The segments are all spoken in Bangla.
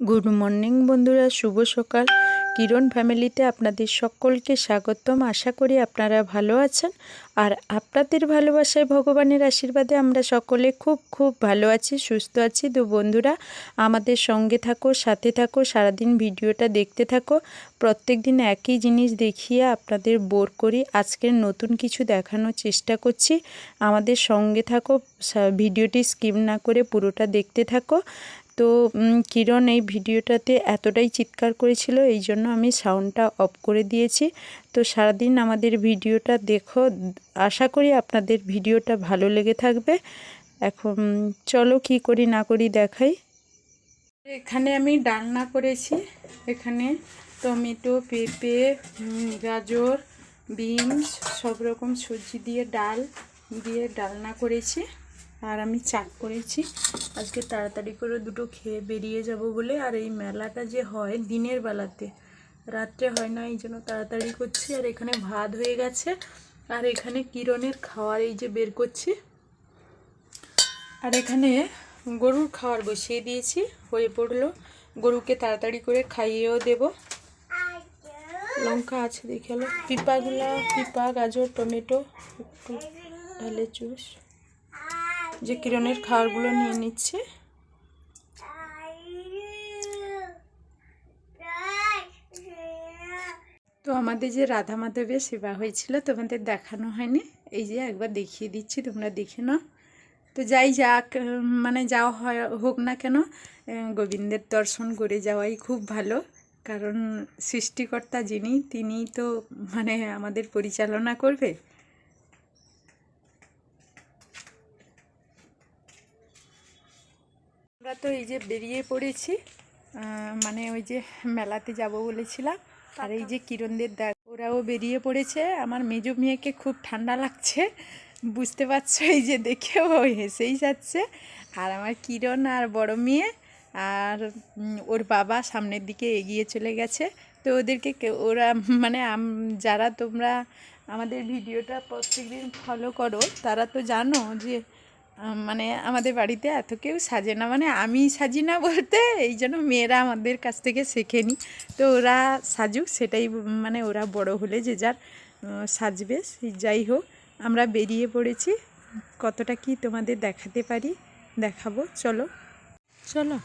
গুড মর্নিং বন্ধুরা, শুভ সকাল। কিরণ ফ্যামিলিতে আপনাদের সকলকে স্বাগতম। আশা করি আপনারা ভালো আছেন। আর আপনাদের ভালোবাসায় ভগবানের আশীর্বাদে আমরা সকলে খুব খুব ভালো আছি, সুস্থ আছি। দু বন্ধুরা, আমাদের সঙ্গে থাকো, সাথে থাকো, সারাদিন ভিডিওটা দেখতে থাকো। প্রত্যেক দিন একই জিনিস দেখিয়ে আপনাদের বোর করি। আজকের নতুন কিছু দেখানোর চেষ্টা করছি। আমাদের সঙ্গে থাকো ভিডিওটি স্কিপ না করে পুরোটা দেখতে থাকো। তো কিরণ এই ভিডিওটাতে এতটাই চিৎকার করেছিল, এই জন্য আমি সাউন্ডটা অফ করে দিয়েছি। তো সারাদিন আমাদের ভিডিওটা দেখো। আশা করি আপনাদের ভিডিওটা ভালো লেগে থাকবে। এখন চলো কি করি না করি দেখাই। এখানে আমি ডালনা করেছি। এখানে টমেটো, পেঁপে গাজর, বিনস, সব রকম সবজি দিয়ে ডাল, দিয়ে ডালনা করেছি। আর আমি চাট করেছি। আজকে তাড়াতাড়ি করে দুটো খেয়ে বেরিয়ে যাব বলে। আর এই মেলাটা যে হয় দিনের বেলাতে, রাত্রে হয় না, এই জন্য তাড়াতাড়ি করছি। আর এখানে ভাত হয়ে গেছে। আর এখানে কিরণের খাওয়ার এই যে বের করছি। আর এখানে গরুর খাওয়ার বসিয়ে দিয়েছি। হয়ে পড়ল। গরুকে তাড়াতাড়ি করে খাইয়েও দেব। লঙ্কা আছে, দেখে পিপাগুলা, পিপা, গাজর, টমেটো একটু ঢালে চুষ যে কিরণের খাবারগুলো নিয়ে নিচ্ছে। তো আমাদের যে রাধা মাধবের সেবা হয়েছিল, তোমাদের দেখানো হয়নি। এই যে একবার দেখিয়ে দিচ্ছি, তোমরা দেখে নাও। তো যাই যাক মানে যাওয়া হয়, হোক না কেন গোবিন্দের দর্শন করে যাওয়াই খুব ভালো। কারণ সৃষ্টিকর্তা যিনি তিনি তো মানে আমাদের পরিচালনা করবে। আমরা তো এই যে বেরিয়ে পড়েছি মানে ওই যে মেলাতে যাব বলেছিলাম। আর এই যে কিরণদের দেখ, ওরাও বেরিয়ে পড়েছে। আমার মেজো মেয়েকে খুব ঠান্ডা লাগছে, বুঝতে পারছ? এই যে দেখে ও হেসেই যাচ্ছে। আর আমার কিরণ আর বড় মেয়ে আর ওর বাবা সামনের দিকে এগিয়ে চলে গেছে। তো ওদেরকে ওরা মানে যারা তোমরা আমাদের ভিডিওটা প্রত্যেক দিন ফলো করো, তারা তো জানো যে মানে আমাদের বাড়িতে এত কেউ সাজে না। মানে আমি সাজি না বলতে, এই জন্য মেয়েরা আমাদের কাছ থেকে শেখেনি তো ওরা সাজুক, সেটাই মানে ওরা বড় হলে যে যার সাজবে যাই হোক। আমরা বেরিয়ে পড়েছি। কতটা কি তোমাদের দেখাতে পারি, দেখাবো। চলো। চলো।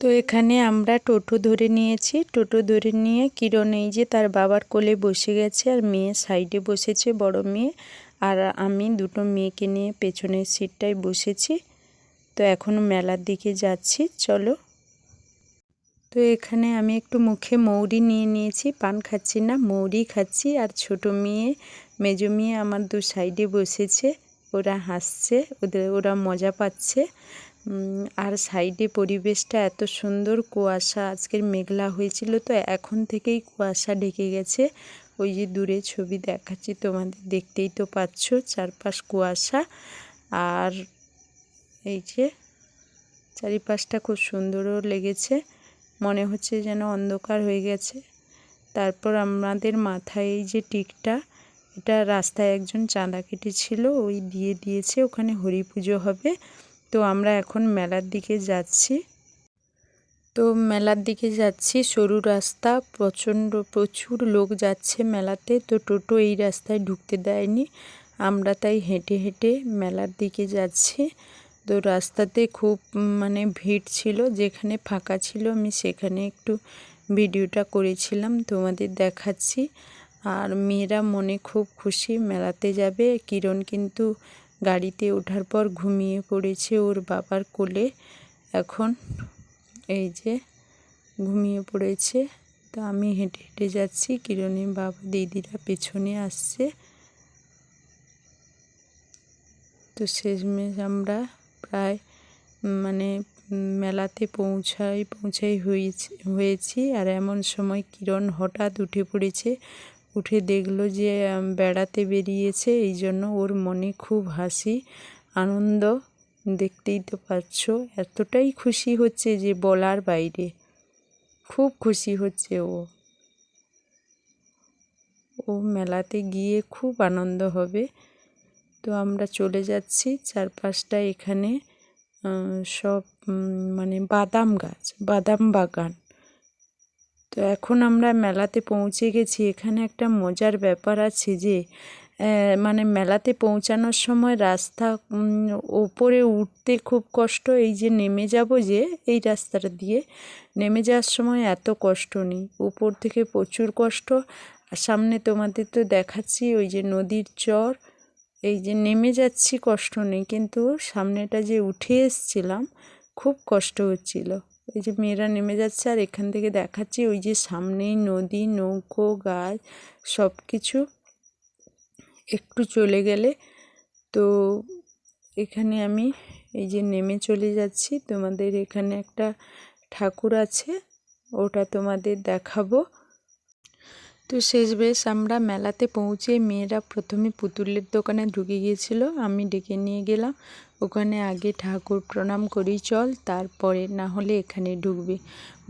তো এখানে আমরা টোটো ধরে নিয়েছি। টোটো ধরে নিয়ে কিরণ এই যে তার বাবার কোলে বসে গেছে আর মেয়ে সাইডে বসেছে, বড় মেয়ে। আর আমি দুটো মেয়েকে নিয়ে পেছনের সিটটায় বসেছি। তো এখন মেলার দিকে যাচ্ছি, চলো। তো এখানে আমি একটু মুখে মৌরি নিয়ে নিয়েছি, পান খাচ্ছি না, মৌরি খাচ্ছি। আর ছোট মেয়ে মেজো মেয়ে আমার দু সাইডে বসেছে, ওরা হাসছে, ওদের, ওরা মজা পাচ্ছে। আর সাইডে পরিবেশটা এত সুন্দর, কুয়াশা, আজকের মেঘলা হয়েছিল তো এখন থেকেই কুয়াশা ঢেকে গেছে। ওই যে দূরে ছবি দেখাচ্ছি, তোমাদের দেখতেই তো পাচ্ছ চারপাশ কুয়াশা। আর এই যে চারিপাশটা খুব সুন্দরও লেগেছে, মনে হচ্ছে যেন অন্ধকার হয়ে গেছে। তারপর আমাদের মাথায় এই যে টিকটা এটা রাস্তায় একজন চাঁদা কেটেছিল ওই দিয়ে দিয়েছে, ওখানে হরি পুজো হবে। তো আমরা এখন মেলার দিকে যাচ্ছি। তো মেলার দিকে যাচ্ছি, সরু রাস্তা, প্রচণ্ড, প্রচুর লোক যাচ্ছে মেলাতে। তো টোটো এই রাস্তায় ঢুকতে দেয়নি। আমরা তাই হেঁটে হেঁটে মেলার দিকে যাচ্ছি। তো রাস্তাতে খুব মানে ভিড় ছিল, যেখানে ফাঁকা ছিল আমি সেখানে একটু ভিডিওটা করেছিলাম, তোমাদের দেখাচ্ছি। আর মেয়েরা মনে খুব খুশি, মেলাতে যাবে। কিরণ কিন্তু গাড়িতে ওঠার পর ঘুমিয়ে পড়েছে ওর বাবার কোলে। এখন এই যে ঘুমিয়ে পড়েছে, তো আমি হেঁটে হেঁটে যাচ্ছি। কিরণের বাবা দিদিরা পেছনে আসছে। তো শেষমেশ আমরা প্রায় মানে মেলাতে পৌঁছাই পৌঁছাই হয়েছি হয়েছি। আর এমন সময় কিরণ হঠাৎ উঠে পড়েছে। উঠে দেখল যে বেড়াতে বেরিয়েছে। এই জন্য ওর মনে খুব হাসি, আনন্দ দেখতেই তো পাচ্ছ। এতটাই খুশি হচ্ছে যে বলার বাইরে। খুব খুশি হচ্ছে ও। ও মেলাতে গিয়ে খুব আনন্দ হবে। তো আমরা চলে যাচ্ছি চারপাশটা এখানে সব মানে বাদাম গাছ, বাদাম বাগান। তো এখন আমরা মেলাতে পৌঁছে গেছি। এখানে একটা মজার ব্যাপার আছে যে মানে মেলাতে পৌঁছানোর সময় রাস্তা ওপরে উঠতে খুব কষ্ট। এই যে নেমে যাব যে, এই রাস্তাটা দিয়ে নেমে যাওয়ার সময় এত কষ্ট নেই। উপর থেকে প্রচুর কষ্ট। আর সামনে তোমাদের তো দেখাচ্ছি ওই যে নদীর চর। এই যে নেমে যাচ্ছি কষ্ট নেই, কিন্তু সামনেটা যে উঠে এসছিলাম, খুব কষ্ট হচ্ছিল। এই যে মেয়েরা নেমে যাচ্ছে আর এখান থেকে দেখাচ্ছি ওই যে সামনেই নদী, নৌকো, গাছ সব কিছু একটু চলে গেলে তো এখানে আমি এই যে নেমে চলে যাচ্ছি। তোমাদের এখানে একটা ঠাকুর আছে, ওটা তোমাদের দেখাবো। তো শেষ বেশ, আমরা মেলাতে পৌঁছে মেয়েরা প্রথমে পুতুলের দোকানে ঢুকে গিয়েছিল। আমি ডেকে নিয়ে গেলাম। ওখানে আগে ঠাকুর প্রণাম করি, চল তারপরে না হলে এখানে ঢুকবে।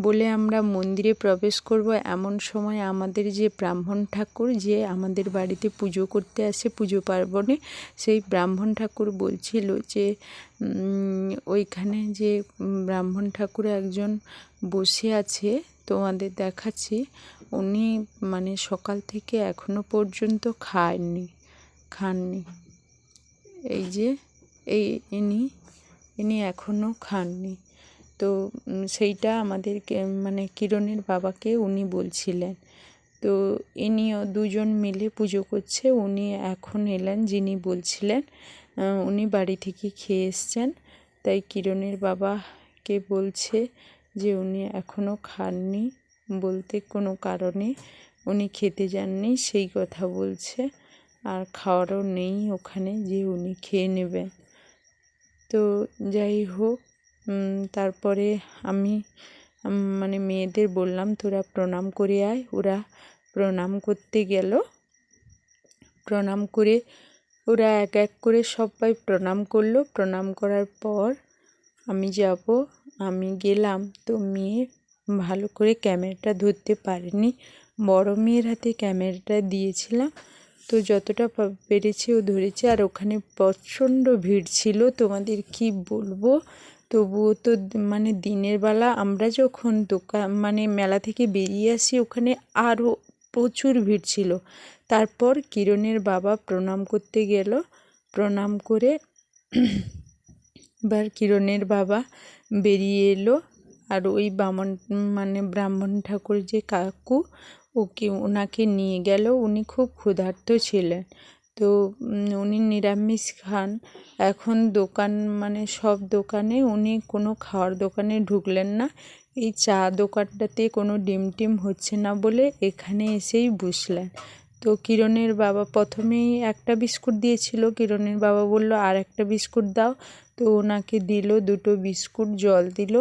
বলে আমরা মন্দিরে প্রবেশ করব। এমন সময় আমাদের যে ব্রাহ্মণ ঠাকুর যে আমাদের বাড়িতে পুজো করতে আসে পুজো পার্বণে, সেই ব্রাহ্মণ ঠাকুর বলছিল যে ওইখানে যে ব্রাহ্মণ ঠাকুর একজন বসে আছে, তোমাদের দেখাচ্ছি। উনি মানে সকাল থেকে এখনও পর্যন্ত খাননি খাননি। এই যে এই ইনি ইনি এখনও খাননি। তো সেইটা আমাদেরকে মানে কিরণের বাবাকে উনি বলছিলেন। তো ইনিও দুজন মিলে পুজো করছে, উনি এখন এলেন যিনি বলছিলেন উনি বাড়ি থেকে খেয়ে এসছেন। তাই কিরণের বাবাকে বলছে যে উনি এখনও খাননি বলতে কোনো কারণে। উনি খেতে যাননি, সেই কথা বলছে। আর খাওয়ারও নেই ওখানে যে উনি খেয়ে নেবেন। তো যাই হোক তারপরে আমি মানে মেয়েদের বললাম, তোরা প্রণাম করে আয়। ওরা প্রণাম করতে গেল। প্রণাম করে ওরা এক এক করে সবাই প্রণাম করল। প্রণাম করার পর আমি যাব, আমি গেলাম। তো মেয়ে ভালো করে ক্যামেরাটা ধরতে পারেনি। বড় মেয়ের হাতে ক্যামেরাটা দিয়েছিলাম। তো যতটা পেরেছি ও ধরেছে, আর ওখানে প্রচণ্ড ভিড় ছিল, তোমাদের কি বলব? তবুও তো মানে দিনের বেলা আমরা যখন দোকান মানে মেলা থেকে বেরিয়ে আসি, ওখানে আরও প্রচুর ভিড় ছিল। তারপর কিরণের বাবা প্রণাম করতে গেল। প্রণাম করে এবার কিরণের বাবা বেরিয়ে এলো। আর ওই বামন মানে ব্রাহ্মণ ঠাকুর যে কাকু ওকে ওনাকে নিয়ে গেল উনি খুব ক্ষুধার্ত ছিলেন। তো উনি নিরামিষ খান। এখন দোকান মানে সব দোকানে উনি কোনো খাওয়ার দোকানে ঢুকলেন না। এই চা দোকানটাতে কোনো ডিম টিম হচ্ছে না বলে এখানে এসেই বসলেন। তো কিরণের বাবা প্রথমেই একটা বিস্কুট দিয়েছিল। কিরণের বাবা বলল আর একটা বিস্কুট দাও। তো ওনাকে দিল, দুটো বিস্কুট জল দিল।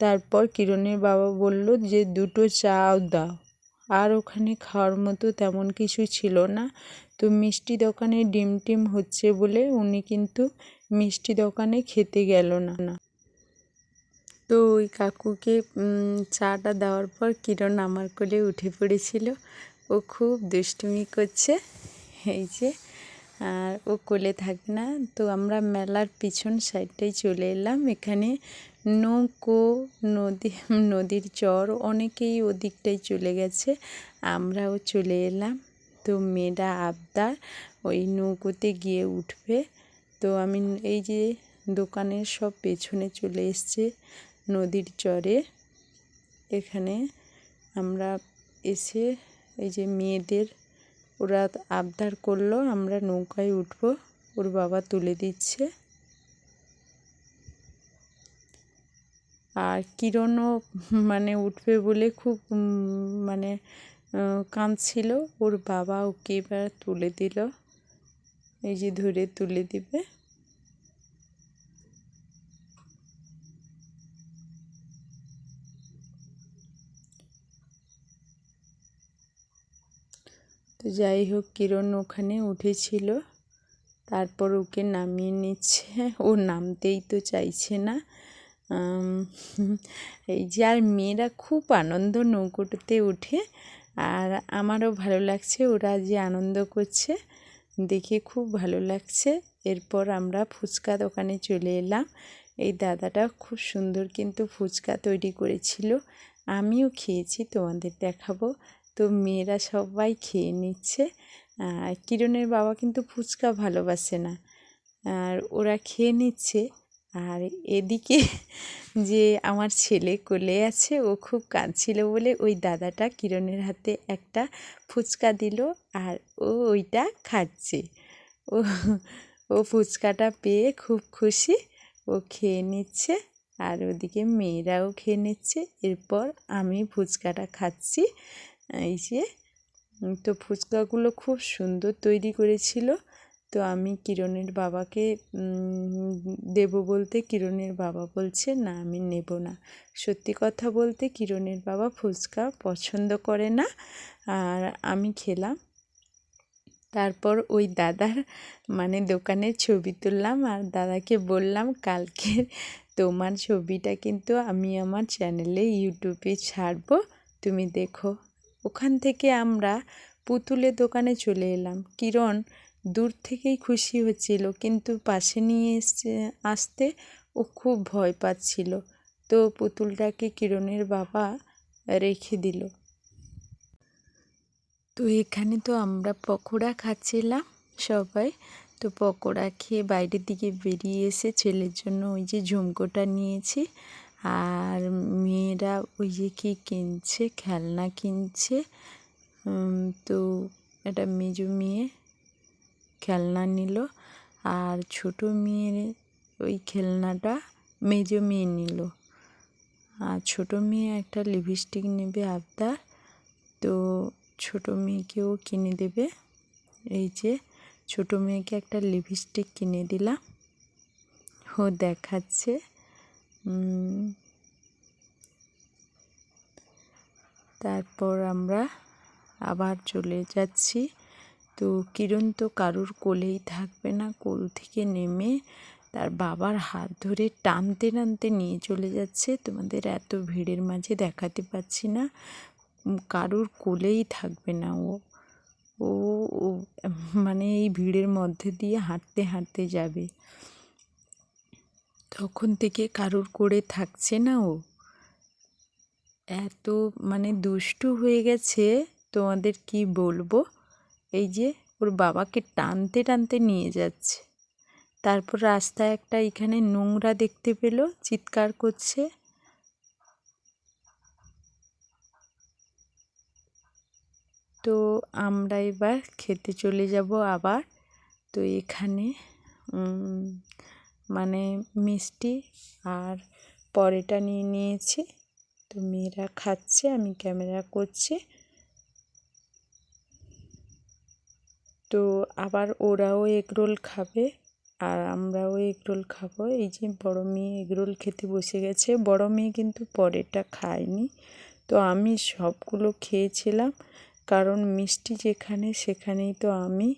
তারপর কিরণের বাবা বলল যে, দুটো চাও দাও। আর ওখানে খাওয়ার মতো তেমন কিছু ছিল না। তো মিষ্টি দোকানে ডিম টিম হচ্ছে বলে উনি কিন্তু মিষ্টি দোকানে খেতে গেল না। না তো ওই কাকুকে চাটা দেওয়ার পর কিরণ আমার কোলে উঠে পড়েছিল। ও খুব দুষ্টুমি করছে, এই যে, আর ও কোলে থাকে না। তো আমরা মেলার পিছন সাইডটাই চলে এলাম। এখানে নৌকো, নদী, নদীর চর অনেকেই ওদিকটাই চলে গেছে। আমরাও চলে এলাম। তো মেয়েরা আবদার, ওই নৌকোতে গিয়ে উঠবে। তো আমি এই যে দোকানের সব পেছনে চলে এসছে নদীর চরে। এখানে আমরা এসে এই যে মেয়েদের, ওরা আবদার করল, আমরা নৌকায় উঠবো, ওর বাবা তুলে দিচ্ছে। আর কিরণও মানে উঠবে বলে খুব মানে কাঁদছিল। ওর বাবা ওকে এবার তুলে দিল। এই যে ধরে তুলে দিবে। তো যাই হোক, কিরণ ওখানে উঠেছিল। তারপর ওকে নামিয়ে নিচ্ছে। ও নামতেই তো চাইছে না। এই যে আর মেয়েরা খুব আনন্দ নৌকোটাতে উঠে আর আমারও ভালো লাগছে, ওরা যে আনন্দ করছে, দেখে খুব ভালো লাগছে। এরপর আমরা ফুচকা দোকানে চলে এলাম। এই দাদাটা খুব সুন্দর কিন্তু ফুচকা তৈরি করেছিল। আমিও খেয়েছি, তোমাদের দেখাবো। তো মেয়েরা সবাই খেয়ে নিচ্ছে। কিরণের বাবা কিন্তু ফুচকা ভালোবাসে না। আর ওরা খেয়ে নিচ্ছে। আর এদিকে যে আমার ছেলে কোলে আছে, ও খুব কাঁদছিল বলে ওই দাদাটা কিরণের হাতে একটা ফুচকা দিল আর ও ওইটা খাচ্ছে। ও ও ফুচকাটা পেয়ে খুব খুশি, ও খেয়ে নিচ্ছে আর ওদিকে মেয়েরাও খেয়ে নিচ্ছে। এরপর আমি ফুচকাটা খাচ্ছি। এই যে, তো ফুচকাগুলো খুব সুন্দর তৈরি করেছিল। তো আমি কিরণের বাবাকে দেব বলতে কিরণের বাবা বলছে, না, আমি নেব না। সত্যি কথা বলতে কিরণের বাবা ফুচকা পছন্দ করে না। আর আমি খেলাম। তারপর ওই দাদার মানে দোকানের ছবি তুললাম আর দাদাকে বললাম কালকের তোমার ছবিটা কিন্তু আমি আমার চ্যানেলে, ইউটিউবে ছাড়বো। তুমি দেখো। ওখান থেকে আমরা পুতুলের দোকানে চলে এলাম। কিরণ দূর থেকেই খুশি হচ্ছিল, কিন্তু পাশে নিয়ে এসে আসতে ও খুব ভয় পাচ্ছিল। তো পুতুলটাকে কিরণের বাবা রেখে দিল। তো এখানে তো আমরা পকোড়া খাচ্ছিলাম সবাই। তো পকোড়া খেয়ে বাইরের দিকে বেরিয়ে এসে ছেলের জন্য ওই যে ঝুমকোটা নিয়েছি। আর মেয়েরা ওই যে কী কিনছে, খেলনা কিনছে। তো এটা মেজো মেয়ে খেলনা নিল আর ছোট মেয়ের ওই খেলনাটা মেজো মেয়ে নিল। আর ছোট মেয়ে একটা লিপস্টিক নেবে আবদার, তো ছোট মেয়েকেও কিনে দেবে। এই যে ছোট মেয়েকে একটা লিপস্টিক কিনে দিলাম। ও দেখাচ্ছে। তারপর আমরা আবার চলে যাচ্ছি। তো কিরণ তো কারুর কোলেই থাকবে না, কোল থেকে নেমে তার বাবার হাত ধরে টানতে টানতে নিয়ে চলে যাচ্ছে। তোমাদের এত ভিড়ের মাঝে দেখাতে পাচ্ছি না কারুর কোলেই থাকবে না ও। ও মানে এই ভিড়ের মধ্যে দিয়ে হাঁটতে হাঁটতে যাবে। তখন থেকে কারুর করে থাকছে না ও। এত মানে দুষ্টু হয়ে গেছে, তোমাদের কি বলব? এই যে ওর বাবাকে টানতে টানতে নিয়ে যাচ্ছে। তারপর রাস্তায় একটা এখানে নোংরা দেখতে পেল, চিৎকার করছে। তো আমরা এবার খেতে চলে যাব আবার। তো এখানে মানে মিষ্টি আর পরেটা নিয়ে নিয়েছি। তো মেয়েরা খাচ্ছে, আমি ক্যামেরা করছি। তো আবার ওরাও এগরোল খাবে আর আমরাও এগরোল খাব। এই যে বড়ো মেয়ে এগরোল খেতে বসে গেছে। বড়ো মেয়ে কিন্তু পরেরটা খায়নি। তো আমি সবগুলো খেয়েছিলাম। কারণ মিষ্টি যেখানে সেখানেই তো আমি।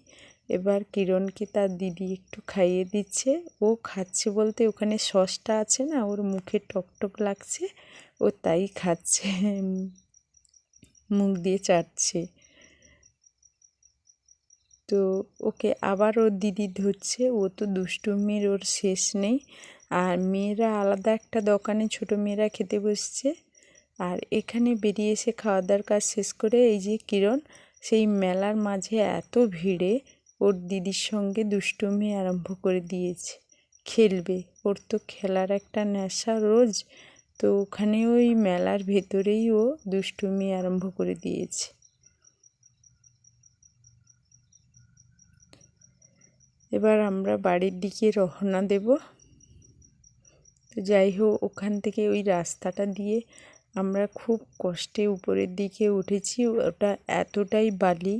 এবার কিরণকে তার দিদি একটু খাইয়ে দিচ্ছে। ও খাচ্ছে বলতে ওখানে সসটা আছে না, ওর মুখে টকটক লাগছে। ও তাই খাচ্ছে। মুখ দিয়ে চাটছে। তো ওকে আবার ওর দিদি ধরছে, ও তো দুষ্টুমির, ওর শেষ নেই। আর মেয়েরা আলাদা একটা দোকানে ছোট মেয়েরা খেতে বসছে। আর এখানে বেরিয়ে এসে খাওয়া দাওয়ার কাজ শেষ করে এই যে কিরণ, সেই মেলার মাঝে এত ভিড়ে ওর দিদির সঙ্গে দুষ্টুমি আরম্ভ করে দিয়েছে। খেলবে, ওর তো খেলার একটা নেশা রোজ। তো ওখানে ওই মেলার ভেতরেই ও দুষ্টুমি আরম্ভ করে দিয়েছে। এবার আমরা বাড়ির দিকে রওনা দেব। তো যাই হোক, ওখান থেকে ওই রাস্তাটা দিয়ে আমরা খুব কষ্টে উপরের দিকে উঠেছি। ওটা এতটাই বালি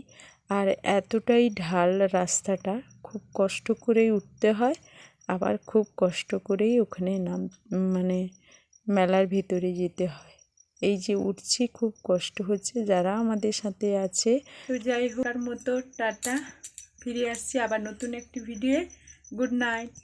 আর এতটাই ঢাল রাস্তাটা, খুব কষ্ট করেই উঠতে হয়। আবার খুব কষ্ট করেই ওখানে নাম মানে মেলার ভিতরে যেতে হয়। এই যে উঠছি, খুব কষ্ট হচ্ছে। যারা আমাদের সাথে আছে, তো যাই হোক মতো টাটা। ফিরে আসছি আবার নতুন একটি ভিডিও গুড নাইট